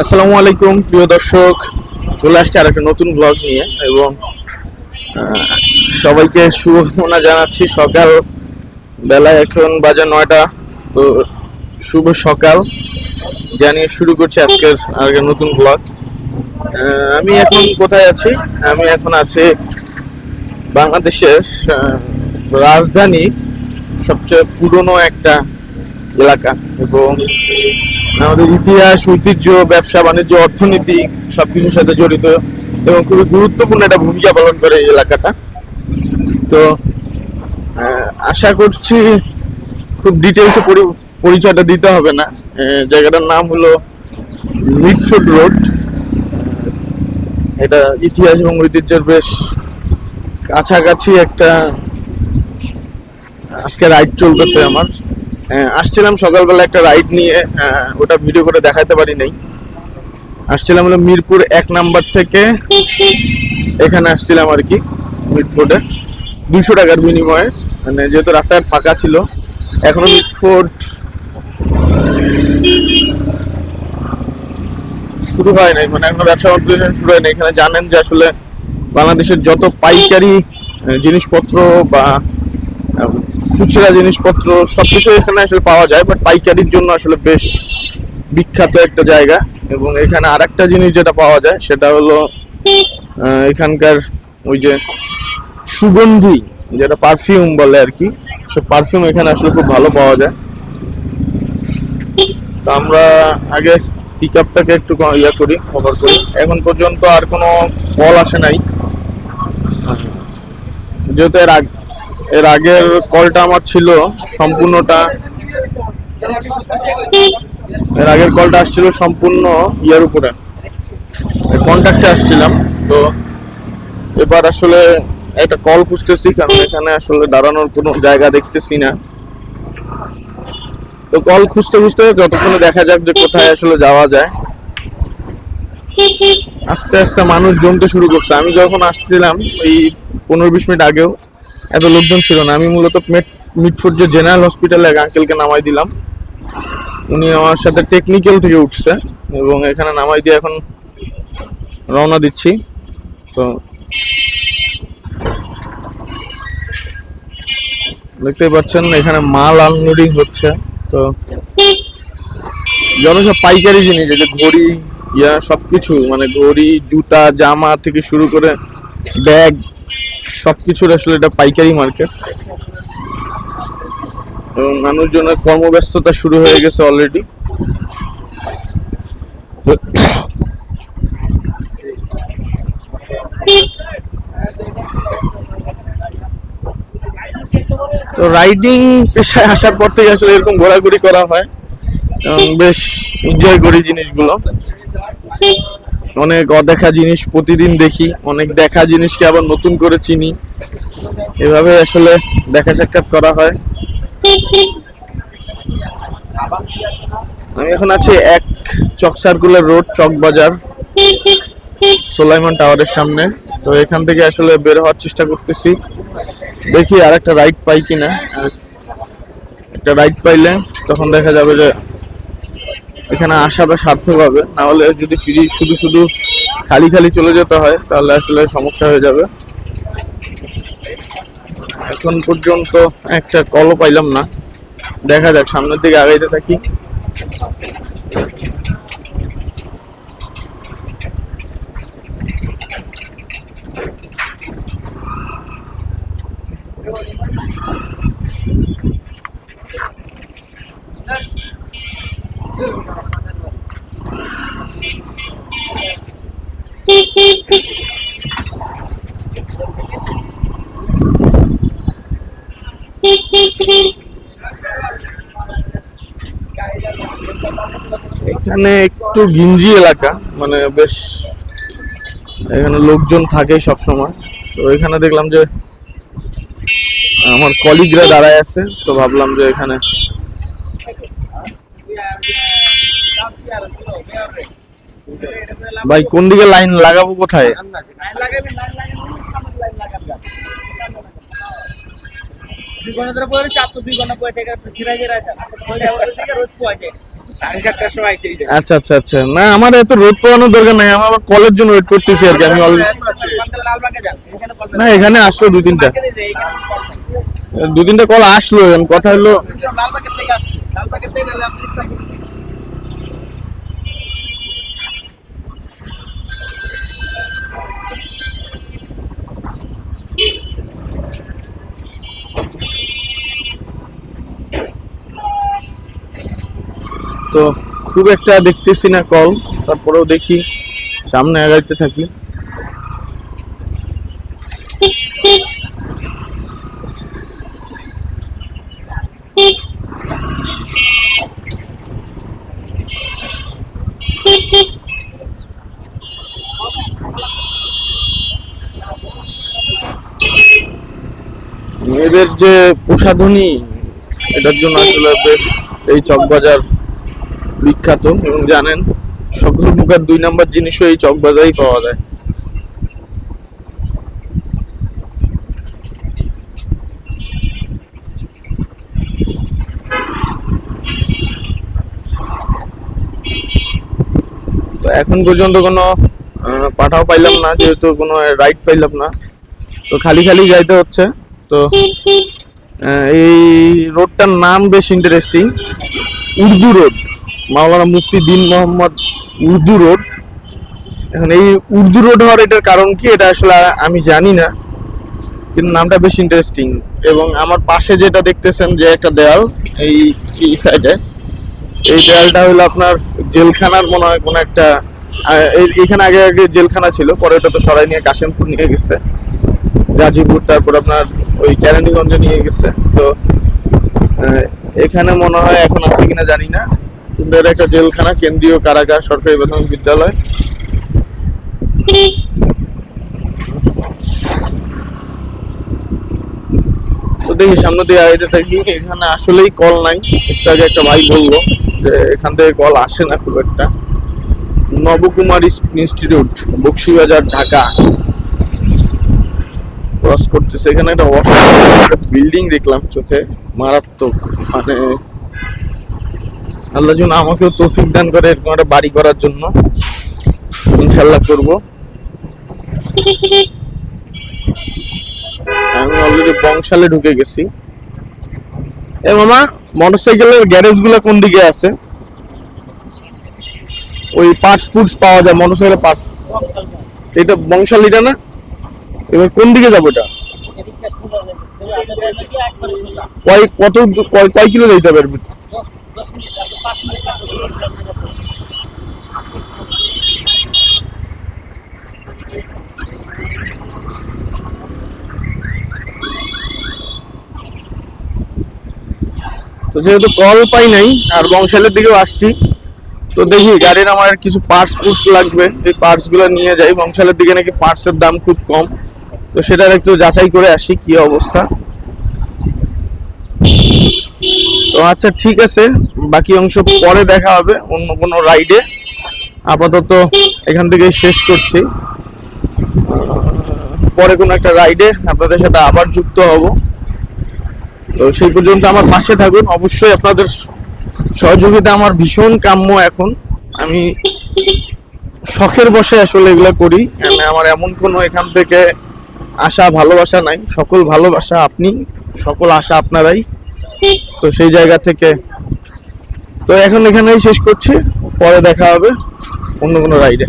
আসসালামু আলাইকুম, প্রিয় দর্শক। চলে আসছে আর একটা নতুন ব্লগ নিয়ে এবং সবাইকে শুভকামনা জানাচ্ছি। সকাল বেলা এখন বাজে নয়টা, তো শুভ সকাল। জানিয়ে শুরু করছি আজকের একটা নতুন ব্লগ আমি এখন কোথায় আছি? আমি এখন আছি বাংলাদেশের রাজধানী, সবচেয়ে পুরনো একটা এলাকা এবং আমাদের ইতিহাস, ঐতিহ্য, ব্যবসা, বাণিজ্য, অর্থনীতি সব কিছুর সাথে জড়িত এবং খুবই গুরুত্বপূর্ণ একটা ভূমিকা পালন করে এই এলাকাটা। তো আশা করছি খুব ডিটেলসে পরিচয়টা দিতে হবে না। জায়গাটার নাম হলো মিটফুড রোড। এটা ইতিহাস এবং ঐতিহ্যের বেশ কাছাকাছি একটা, আজকে রাইড চলতেছে আমার। আসছিলাম সকালবেলা একটা রাইড নিয়ে ওটা ভিডিও করে দেখাতে পারি নাই আসছিলাম হলো মিরপুর এক নাম্বার থেকে, এখানে আসছিলাম আর কি মিটফোর্ডে দুশো টাকার বিনিময়ে মানে যেহেতু রাস্তায় ফাঁকা ছিল, এখনও মিটফোর্ড শুরু হয় নাই মানে এখনও ব্যবসা বাণিজ্য শুরু হয় নাই। এখানে জানেন যে আসলে বাংলাদেশের যত পাইকারি জিনিসপত্র বা খুচরা জিনিসপত্র সবকিছু এখানে আসলে পাওয়া যায় বাট পাইকারির জন্য আসলে বেশ বিখ্যাত একটা জায়গা। এবং এখানে আর একটা জিনিস যেটা পাওয়া যায়, সেটা হলো এখানকার ওই যে সুগন্ধি, যেটা পারফিউম বলে আর কি। সে পারফিউম এখানে আসলে খুব ভালো পাওয়া যায়। তো আমরা আগে পিক আপটাকে একটু ইয়ে করি কভার করি। এখন পর্যন্ত আর কোনো কল আসে নাই। যেহেতু এর আগ এর আগের কলটা আমার ছিল, সম্পূর্ণটা। এর আগের কলটা আসছিল সম্পূর্ণ ইয়ার উপরে। কন্ট্যাক্টে আসছিলাম, তো এবার আসলে একটা কল খুঁজতেছি, কারণ এখানে আসলে দাঁড়ানোর কোনো জায়গা দেখতেছি না। তো কল খুঁজতে খুঁজতে যতক্ষণে দেখা যাক যে কোথায় আসলে যাওয়া যায়। আস্তে আস্তে মানুষ জমতে শুরু করছে। আমি যখন আসছিলাম, এই পনেরো বিশ মিনিট আগেও এত লোকজন ছিল না। আমি মূলত মিটফুড যে জেনারেল হসপিটালে এক আঙ্কেলকে নামাই দিলাম। উনি আমার সাথে টেকনিক্যাল থেকে উঠছে এবং এখানে নামাই দিয়ে এখন রওনা দিচ্ছি। তো দেখতেই পাচ্ছেন, এখানে মাল আনলোডিং হচ্ছে। তো যত সব পাইকারি জিনিস যে ঘড়ি, ইয়া, সবকিছু মানে ঘড়ি, জুতা, জামা থেকে শুরু করে ব্যাগ সবকিছুর আসলে এটা পাইকারি মার্কেট। এবং মানুষজনের কর্মব্যস্ততা শুরু হয়ে গেছে অলরেডি তো রাইডিং পেশায় আসার পর থেকে আসলে এরকম ঘোরাঘুরি করা হয়। এবং বেশ এনজয় করি জিনিসগুলো। অনেক অদেখা জিনিস প্রতিদিন দেখি, অনেক দেখা জিনিসকে আবার নতুন করে চিনি। এভাবে আসলে দেখা সাক্ষাৎ করা হয়। আমি এখন আছি এক চক সার্কুলার রোড চক বাজার, সোলাইমান টাওয়ারের সামনে। তো এখান থেকে আসলে বের হওয়ার চেষ্টা করতেছি। দেখি আর একটা রাইড পাই কিনা। একটা রাইড পাইলে তখন দেখা যাবে যে এখানে আসাটা সার্থক হবে। না হলে যদি ফ্রি শুধু শুধু খালি খালি চলে যেতে হয়, তাহলে আসলে সমস্যা হয়ে যাবে। এখন পর্যন্ত একটা কলও পাইলাম না। দেখা যাক, সামনের দিকে আগাইতে থাকি। এখানে একটু গিঞ্জি এলাকা মানে বেশ এখানে লোকজন থাকে সব সময় তো এখানে দেখলাম যে আমার কলিগরা দাঁড়ায় আছে, তো ভাবলাম যে এখানে ভাই, কোন দিকে লাইন লাগাবো কোথায়। আচ্ছা আচ্ছা আচ্ছা না, আমার এত রোদ পাওয়ানোর দরকার নাই আমার কলের জন্য ওয়েট করতেছি আর কি আমি না, এখানে আসলো দুই তিনটা। দু তিনটা কল আসলো কথা হলো লালবাগের থেকে আসছে লালবাগের থেকে গেলে আপনি ইস্তান করতে পারবেন। তো খুব একটা দেখতেছি না কল তারপরেও দেখি, সামনে আগাইতে থাকি। মেয়েদের যে প্রসাধনী এটার জন্য আসলে বেশ এই চকবাজার বিখ্যাত এবং জানেন, সকল প্রকার দুই নাম্বার জিনিসও এই চকবাজারেই পাওয়া যায়। তো এখন পর্যন্ত কোনো পাঠাও পাইলাম না, যেহেতু কোনো রাইড পাইলাম না। তো খালি খালি যাইতে হচ্ছে। তো এই রোডটার নাম বেশ interesting Urdu road. Maulana Mufti Din Mohammad Urdu road. এখন এই উর্দু রোড হওয়ার এটার কারণ কি? এটা আসলে আমি জানি না, কিন্তু নামটা বেশ ইন্টারেস্টিং এবং আমার পাশে যেটা দেখতেছেন যে একটা দেয়াল, এই এই সাইডে এই দেয়ালটা হলো আপনার জেলখানার মনে হয় কোনো একটা এইখানে আগে আগে জেলখানা ছিল, পরে ওটা তো সরাই নিয়ে কাশিমপুর নিয়ে গেছে। গাজীপুর, তারপর আপনার ওই কেরানীগঞ্জে নিয়ে গেছে। তো এখানে মনে হয় এখন আছে কিনা জানি না। কিন্তু একটা জেলখানা, কেন্দ্রীয় কারাগার, সরকারি প্রাথমিক বিদ্যালয়। তো দেখি সামনে দিয়ে আইতে থাকি। এখানে আসলেই কল নাই। একটু আগে একটা ভাই বলল যে, এখান থেকে কল আসে না খুব একটা। নবকুমার ইনস্টিটিউট, বক্সিবাজার, ঢাকা। ক্রস করতেছে। এখানে একটা বিল্ডিং দেখলাম চোখে। মারাত্মক মানে আল্লাহ যেন আমাকেও তৌফিক দান করে এরকম একটা বাড়ি করার জন্য। ইনশাল্লাহ করব। আমি অলরেডি বংশালে ঢুকে গেছি। এ মামা মোটরসাইকেলের গ্যারেজগুলা কোন দিকে আছে? ওই পার্টস ফুডস পাওয়া যায় মোটরসাইকেলের পার্টস এটা বংশালিটা না? এবার কোন দিকে যাব এটা? কয়, কত, কয় কয় কিলো যেতে হবে তো যেহেতু কল পাই নাই, আর বংশালের দিকেও আসছি, তো দেখি গাড়ির আমার কিছু পার্টস পুটস লাগবে। এই পার্টসগুলো নিয়ে যাই। বংশালের দিকে নাকি পার্টস এর দাম খুব কম। তো সেটার একটু যাচাই করে আসি কি অবস্থা। তো আচ্ছা ঠিক আছে। বাকি অংশ পরে দেখা হবে, অন্য কোনো রাইডে আপাতত এখান থেকে শেষ করছি। পরে কোনো একটা রাইডে আপনাদের সাথে আবার যুক্ত হব। তো সেই পর্যন্ত আমার পাশে থাকুন। অবশ্যই আপনাদের সহযোগিতা আমার ভীষণ কাম্য এখন। আমি শখের বসে আসলে এগুলো করি। মানে আমার এমন কোনো এখান থেকে আশা, ভালোবাসা নাই। সকল ভালোবাসা আপনি, সকল আশা আপনারাই। তো সেই জায়গা থেকে তো এখন এখানেই শেষ করছি, পরে দেখা হবে অন্য কোনো রাইডে